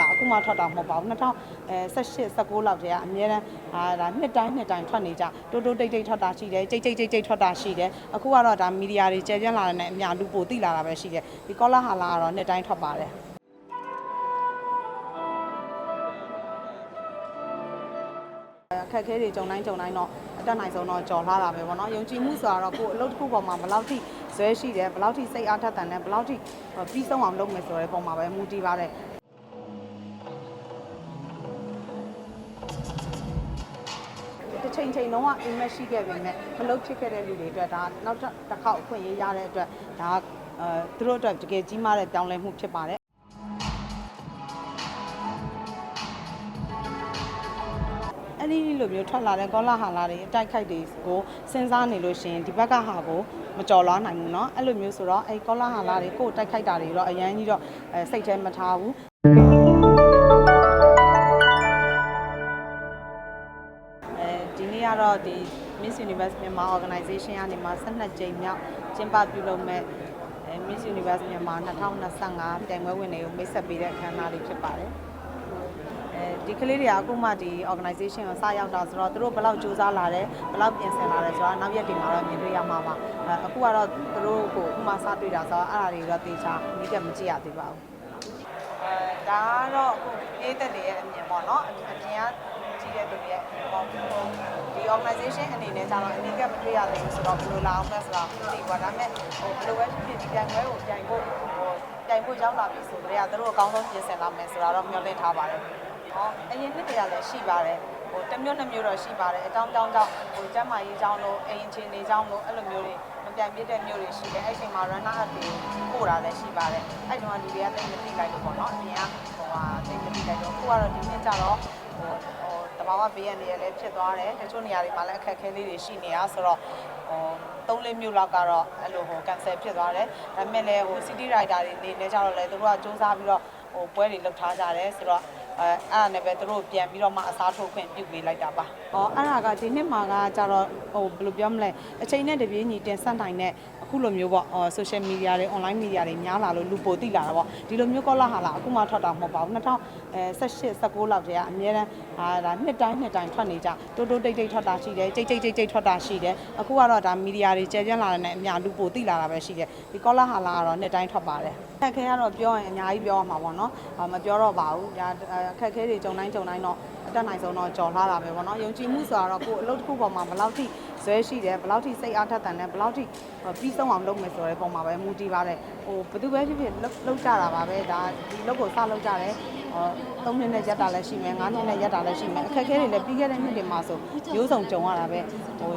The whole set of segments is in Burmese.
လားအခုမှထွက်တာမဟုတ်ပါဘူး2018 19လောက်တည်းကအများတန်းအာဒါနှစ်တိုင်းနှစ်တိုင်းထွက်နေကြတိုးတိုးတိတ်တိတ်ထွက်တာရှိတယ်ကြိတ်ကြိတ်ကြိတ်ကြိတ်ထွက်တာရှိတယ်အခုကတော့ဒါမီဒီယာတွေကျယ်ပြန့်လာတဲ့နဲ့အများလူပိုသိလာတာပဲရှိတယ်ဒီကောလာဟာလာကတော့နှစ်တိုင်းထွက်ပါတယ်အခက်အခဲတွေကြုံတိုင်းကြုံတိုင်းတော့အတက်နိုင်ဆုံးတော့ကြော်လာတာပဲပေါ့နော်ယုံကြည်မှုဆိုတာတော့ကိုယ်အလုပ်တစ်ခုပေါ်မှာဘယ်လောက်ထိဇွဲရှိတယ်ဘယ်လောက်ထိစိတ်အားထက်သန်တယ်ဘယ်လောက်ထိပြီးဆုံးအောင်လုပ်မယ်ဆိုတဲ့ပုံမှာပဲမူတည်ပါတယ် ချိန်ချိန်လုံးဝအိမ်မက်ရှိခဲ့ပေမဲ့မလုပ်ဖြစ်ခဲ့တဲ့လူတွေအတွက်ဒါနောက်တစ်ခေါက်အခွင့်အရေးရတဲ့အတွက်ဒါအဲသူတို့အတွက်တကယ်ကြီးမားတဲ့ပြောင်းလဲမှုဖြစ်ပါတယ် အဲ့ဒီလိုမျိုးထွက်လာတဲ့ကောလာဟာလာတွေအတိုက်ခိုက်တွေကိုစဉ်းစားနေလို့ရှိရင်ဒီဘက်ကဟာကိုမကြော်လွားနိုင်ဘူးเนาะအဲ့လိုမျိုးဆိုတော့အဲ့ကောလာဟာလာတွေကိုတိုက်ခိုက်တာတွေတော့အရန်ကြီးတော့အဲစိတ်ထဲမထားဘူး တော့ဒီ Miss Universe မြန်မာ organization ကနေမှ12ကြိမ်မြောက်ကျင်းပပြုလုပ်မဲ့အဲ Miss Universe မြန်မာ2025ပြိုင်ပွဲဝင်တွေကိုမိတ်ဆက်ပေးတဲ့အခမ်းအနားလေးဖြစ်ပါတယ်အဲဒီကလေးတွေကအခုမှဒီ organization ကိုစရောက်တာဆိုတော့သူတို့ဘယ်လောက်စူးစမ်းလာတယ်ဘယ်လောက်ပြင်ဆင်လာတယ်ဆိုတော့နောက်ရက်တွေမှာတော့မြင်တွေ့ရမှာပါအဲအခုကတော့သူတို့ကိုအခုမှစတွေ့တာဆိုတော့အဲ့ဒါတွေတော့တေချာမိကမကြည့်ရသေးပါဘူးအဲဒါကတော့အခုရေးသက်တွေရဲ့အမြင်ပေါ့နော်အမြင်ကကြည့် တဲ့သူတွေရဲ့အမြင်ပေါ့ဒီ organization အနေနဲ့ကျတော့အနည်းကမတွေ့ရသေးဘူးဆိုတော့ဘယ်လိုလာအောင်လဲဆိုတော့မသိဘူးဒါပေမဲ့ဟိုဘယ်လိုပဲဖြစ်ဖြစ်ဒီပြိုင်ပွဲကိုပြိုင်ဖို့ဟိုပြိုင်ဖို့ရောက်လာပြီဆိုတော့သူတို့အကောင်းဆုံးပြင်ဆင်လာမယ်ဆိုတာတော့မျှော်လင့်ထားပါတယ်ဟောအရင်နှစ်တည်းကလည်းရှိပါတယ်ဟိုတစ်မျိုးနှစ်မျိုးတော့ရှိပါတယ်အကြောင်းကြောင်းကြောင့်ဟိုကျမ်းမာရေးကြောင်းလို့အရင်ချင်းနေကြောင်းလို့အဲ့လိုမျိုးတွေမပြန်ပြည့်တဲ့မျိုးတွေရှိတယ်အဲ့ချိန်မှာ runner up တွေပို့တာလည်းရှိပါတယ်အဲ့တုန်းကလူတွေကတိတ်မသိလိုက်လို့ပေါ့နော်အပြင်ကဟိုဟာတိတ်မသိလိုက်တော့အခုကတော့ဒီနှစ်ကျတော့ဟိုဟိုတ ဘာဝဘေးရနေရလည်းဖြစ်သွားတယ်တချို့နေရာတွေမှာလည်းအခက်အခဲလေးတွေရှိနေတာဆိုတော့ဟိုသုံးလေးမျိုးလောက်ကတော့အဲ့လိုဟို cancel ဖြစ်သွားတယ်ဒါပေမဲ့လည်းဟို city rider တွေနေနေကြတော့လည်းသူတို့ကစူးစမ်းပြီးတော့ဟိုပွဲတွေလုပ်ထားကြတယ်ဆိုတော့ အဲအဲ့ဒါနဲ့ပဲသူတို့ပြန်ပြီးတော့မှအစားထိုးခွင့်ပြုပေးလိုက်တာပါ။ဟောအဲ့ဒါကဒီနှစ်မှာကကြတော့ဟိုဘယ်လိုပြောမလဲအချိန်နဲ့တပြေးညီတင်ဆက်နိုင်တဲ့အခုလိုမျိုးပေါ့ဟော social media တွေ online media တွေများလာလို့လူပိုသိလာတာပေါ့ဒီလိုမျိုးကောလာဟာလာအခုမှထွက်တာမဟုတ်ပါဘူး2018 19လောက်တည်းကအများတန်းအာဒါနှစ်တိုင်းနှစ်တိုင်းထွက်နေကြတိုးတိုးတိတ်တိတ်ထွက်တာရှိတယ်ကြိတ်ကြိတ်ကြိတ်ကြိတ်ထွက်တာရှိတယ်အခုကတော့ဒါ media တွေကျယ်ပြန့်လာတဲ့နဲ့အများလူပိုသိလာတာပဲရှိတယ်ဒီကောလာဟာလာကတော့နှစ်တိုင်းထွက်ပါတယ်အခက်ခဲကတော့ပြောရင်အများကြီးပြောရမှာပေါ့နော်အာမပြောတော့ပါဘူးဒါအခက်ခဲတွေကြုံတိုင်းကြုံတိုင်းတော့အတက်နိုင်ဆုံးတော့ကြော်လာတာပဲပေါ့နော်ယုံကြည်မှုဆိုတာတော့ကိုယ်အလုပ်တစ်ခုပေါ်မှာဘယ်လောက်ထိဇွဲရှိတယ်ဘယ်လောက်ထိစိတ်အားထက်သန်တယ်ဘယ်လောက်ထိပြီးဆုံးအောင်လုပ်မယ်ဆိုတဲ့ပုံမှာပဲမူတည်ပါတယ်ဟိုဘယ်သူပဲဖြစ်ဖြစ်လုပ်ကြတာပါပဲဒါဒီလုပ်ကိုစလုပ်ကြတယ်ဟော၃နှစ်နဲ့ရက်တာလည်းရှိမယ်၅နှစ်နဲ့ရက်တာလည်းရှိမယ်အခက်ခဲတွေလည်းပြီးခဲ့တဲ့နှစ်တွေမှာဆိုမျိုးစုံကြုံရတာပဲဟို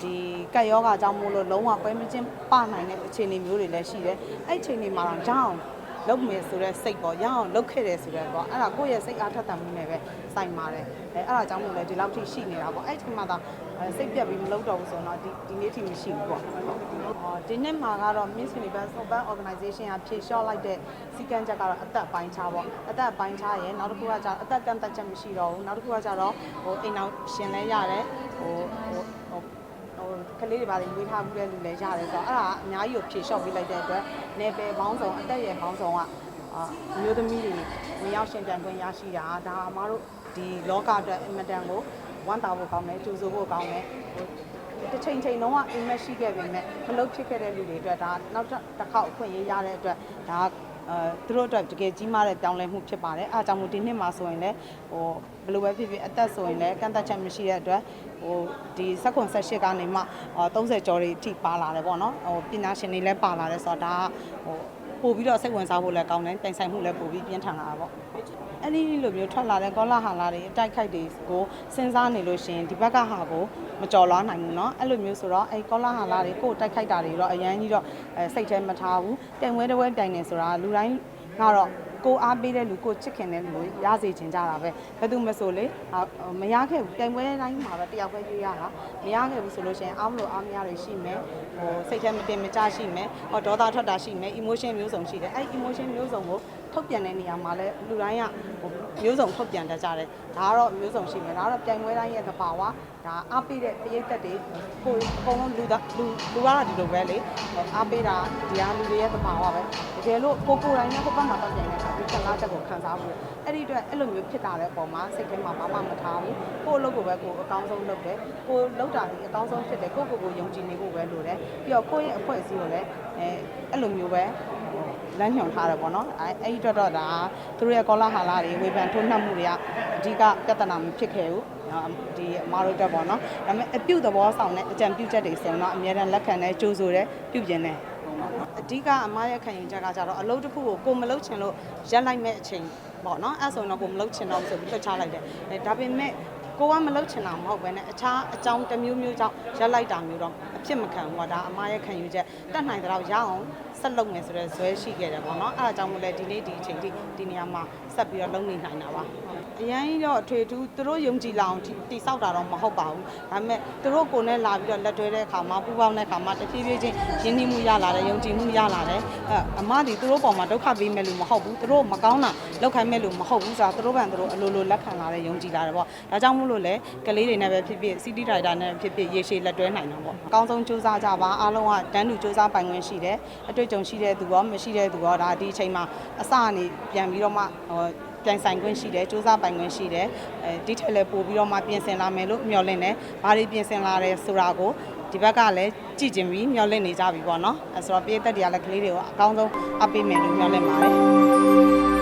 ဒီကက်ယောဂါကြောင့်မို့လို့လုံးဝပွဲမချင်းပနိုင်တဲ့အခြေအနေမျိုးတွေလည်းရှိတယ်အဲ့အခြေအနေမှာတော့ကြောင်း လုပ်မယ်ဆိုတော့စိတ်ပေါ့ရအောင်လုပ်ခဲ့တယ်ဆိုတော့ပေါ့အဲ့ဒါကိုယ့်ရဲ့စိတ်အားထက်သန်မှုနဲ့ပဲစိုက်ပါတယ်အဲအဲ့ဒါကြောင့်မို့လဲဒီလောက်ထိရှိနေတာပေါ့အဲ့ဒီမှာသာစိတ်ပြတ်ပြီးမလုပ်တော့ဘူးဆိုတော့ဒီဒီနေ့ထိမရှိဘူးပေါ့ဒီနေ့မှာကတော့ Miss Universe Open Organization ကဖြေလျှော့လိုက်တဲ့စီကံချက်ကတော့အသက်ပိုင်းခြားပေါ့အသက်ပိုင်းခြားရယ်နောက်တစ်ခုကကျတော့အသက်ကန့်သက်ချက်မရှိတော့ဘူးနောက်တစ်ခုကကျတော့ဟိုအိမ်အောင်ရှင်လဲရတယ်ဟိုဟိုဟိုဟို ကလေးတွေပါလေမွေးထားမှုတဲ့လူလည်းရတယ်ဆိုတော့အဲ့ဒါအများကြီးကိုဖြေလျှော့ပေးလိုက်တဲ့အတွက်နေပယ်ပေါင်းစုံအသက်ရယ်ပေါင်းစုံကအာအမျိုးသမီးတွေဝင်ရောက်ရှင်ပြန်ခွင့်ရရှိတာဒါအမားတို့ဒီလောကအတွက်အင်မတန်ကိုဝမ်းသာဖို့ကောင်းတယ်ကြိုးဆိုဖို့ကောင်းတယ်ဟိုတစ်ချိန်ချိန်လုံးဝအိမ်မက်ရှိခဲ့ပေမဲ့မလုပ်ဖြစ်ခဲ့တဲ့လူတွေအတွက်ဒါနောက်တစ်ခေါက်အခွင့်အရေးရတဲ့အတွက်ဒါ အဲသူတို့အတွက်တကယ်ကြီးမားတဲ့ပြောင်းလဲမှုဖြစ်ပါတယ်အားကြောင့်မို့ဒီနှစ်မှာဆိုရင်လည်းဟိုဘယ်လိုပဲဖြစ်ဖြစ်အသက်ဆိုရင်လည်းကန့်သက်ချက်မရှိတဲ့အတွက်ဟိုဒီစက်ခွန်ဆက်ရှစ်ကနေမှ30ကျော်တွေအထိပါလာတယ်ပေါ့နော်ဟိုပညာရှင်တွေလည်းပါလာတယ်ဆိုတော့ဒါကဟိုပို့ပြီးတော့စိတ်ဝင်စားဖို့လည်းကောင်းတယ်တိုင်ဆိုင်မှုလည်းပို့ပြီးပြင်းထန်လာတာပေါ့ အဲ့ဒီလိုမျိုးထွက်လာတဲ့ကောလာဟာလာတွေအတိုက်ခိုက်တွေကိုစဉ်းစားနေလို့ရှိရင်ဒီဘက်ကဟာကိုမကြော်လွားနိုင်ဘူးเนาะအဲ့လိုမျိုးဆိုတော့အဲ့ကောလာဟာလာတွေကိုတိုက်ခိုက်တာတွေတော့အရန်ကြီးတော့အဲစိတ်ထဲမထားဘူးတိုင်ဝဲတစ်ဝဲတိုင်နေဆိုတာလူတိုင်းကတော့ကိုအားပေးတဲ့လူကိုချစ်ခင်တဲ့လူကိုရစေချင်ကြတာပဲဘယ်သူမဆိုလေမရခဲ့ဘူးတိုင်ပွဲတိုင်းမှာပဲတယောက်ပဲရွေးရတာမရခဲ့ဘူးဆိုလို့ရှိရင်အားမလို့အားမရတွေရှိမယ်ဟိုစိတ်ထဲမတင်မကြရှိမယ်ဟောဒေါသထွက်တာရှိမယ် emotion မျိုးစုံရှိတယ်အဲ့ emotion မျိုးစုံကို ထုတ်ပြန်တဲ့နေရာမှာလည်းလူတိုင်းကဟိုမျိုးစုံထုတ်ပြန်တတ်ကြတယ်ဒါကတော့မျိုးစုံရှိမယ်ဒါကတော့ပြိုင်ပွဲတိုင်းရဲ့သဘာဝဒါအားပေးတဲ့ပရိသတ်တွေကိုအကုန်လုံးလူသားလူလူကတော့ဒီလိုပဲလေအားပေးတာဒီဟာလူတွေရဲ့သဘာဝပဲတကယ်လို့ကိုကိုယ်တိုင်းနဲ့ဟိုဘက်မှာတော့ပြန်နေတာဒီခံစားချက်ကိုခံစားဖို့အဲ့ဒီအတွက်အဲ့လိုမျိုးဖြစ်တာတဲ့အပေါ်မှာစိတ်ထဲမှာဘာမှမထားဘူးကိုယ့်အလုပ်ကိုပဲကိုယ်အကောင်းဆုံးလုပ်တယ်ကိုယ်လုပ်တာဒီအကောင်းဆုံးဖြစ်တယ်ကိုယ့်ကိုယ်ကိုယုံကြည်နေဖို့ပဲလိုတယ်ပြီးတော့ကိုယ့်ရဲ့အဖွဲ့အစည်းကိုလည်းအဲအဲ့လိုမျိုးပဲ လမ်းညွှန်ထားတယ်ပေါ့နော်အဲအဲ့ဒီအတွက်တော့ဒါသူတို့ရဲ့ကောလာဟာလာတွေဝေဖန်ထိုးနှက်မှုတွေကအဓိကပြဿနာမဖြစ်ခဲ့ဘူးဒီအမားတို့တက်ပေါ့နော်ဒါပေမဲ့အပြုတ်သဘောဆောင်တဲ့အကြံပြုချက်တွေဆိုရင်တော့အများအားလက်ခံတဲ့ကြိုးဆိုတဲ့ပြုပြင်တဲ့အဓိကအမားရဲ့ခံယူချက်ကကြတော့အလုပ်တစ်ခုကိုကိုမလုပ်ချင်လို့ရက်လိုက်မဲ့အချိန်ပေါ့နော်အဲ့ဆိုရင်တော့ကိုမလုပ်ချင်တော့ဘူးဆိုပြီးလွှတ်ချလိုက်တယ်အဲဒါပေမဲ့ ကိုကမလုပ်ချင်တာမဟုတ်ဘဲနဲ့အခြားအကြောင်းတစ်မျိုးမျိုးကြောင့်ရက်လိုက်တာမျိုးတော့အဖြစ်မခံဘူးပေါ့ဒါအမားရဲ့ခံယူချက်တတ်နိုင်တဲ့တော့ရအောင်ဆက်လုပ်မယ်ဆိုတော့ဇွဲရှိခဲ့တယ်ပေါ့နော်အဲ့ဒါကြောင့်မို့လဲဒီနေ့ဒီအချိန်ထိဒီနေရာမှာဆက်ပြီးတော့လုပ်နေနိုင်တာပါအရင်တော့အထွေထူးသူတို့ယုံကြည်လာအောင်တိဆောက်တာတော့မဟုတ်ပါဘူးဒါပေမဲ့သူတို့ကိုယ်နဲ့လာပြီးတော့လက်တွဲတဲ့အခါမှာပူပေါင်းတဲ့အခါမှာတဖြည်းဖြည်းချင်းရင်းနှီးမှုရလာတယ်ယုံကြည်မှုရလာတယ်အဲအမဒီသူတို့ပေါ်မှာဒုက္ခပေးမဲ့လို့မဟုတ်ဘူးသူတို့မကောင်းတာလောက်ခိုင်းမဲ့လို့မဟုတ်ဘူးဆိုတာသူတို့ဘန်သူတို့အလိုလိုလက်ခံလာတယ်ယုံကြည်လာတယ်ပေါ့ဒါကြောင့်မို့လို့လေကလေးတွေနဲ့ပဲဖြစ်ဖြစ်စီတီဒရိုက်တာနဲ့ဖြစ်ဖြစ်ရေရှည်လက်တွဲနိုင်တာပေါ့အကောင်းဆုံးစူးစမ်းကြပါအားလုံးကတန်းတူစူးစမ်းပိုင်ခွင့်ရှိတယ်အတွေ့အကြုံရှိတဲ့သူရောမရှိတဲ့သူရောဒါဒီအချိန်မှာအစအနေပြန်ပြီးတော့မှဟိုပြန်ဆိုင်ခွင့်ရှိတယ်စူးစမ်းပိုင်ခွင့်ရှိတယ်အဲဒီထက်လည်းပို့ပြီးတော့မှပြင်ဆင်လာမယ်လို့မျှော်လင့်တယ်ဘာတွေပြင်ဆင်လာတယ်ဆိုတာကိုဒီဘက်ကလည်းကြည့်ကျင်ပြီးမျှော်လင့်နေကြပြီပေါ့နော်အဲဆိုတော့ပြည်သက်တွေကလည်းကလေးတွေကိုအကောင်းဆုံးအပ်ပေးမယ်လို့မျှော်လင့်ပါတယ်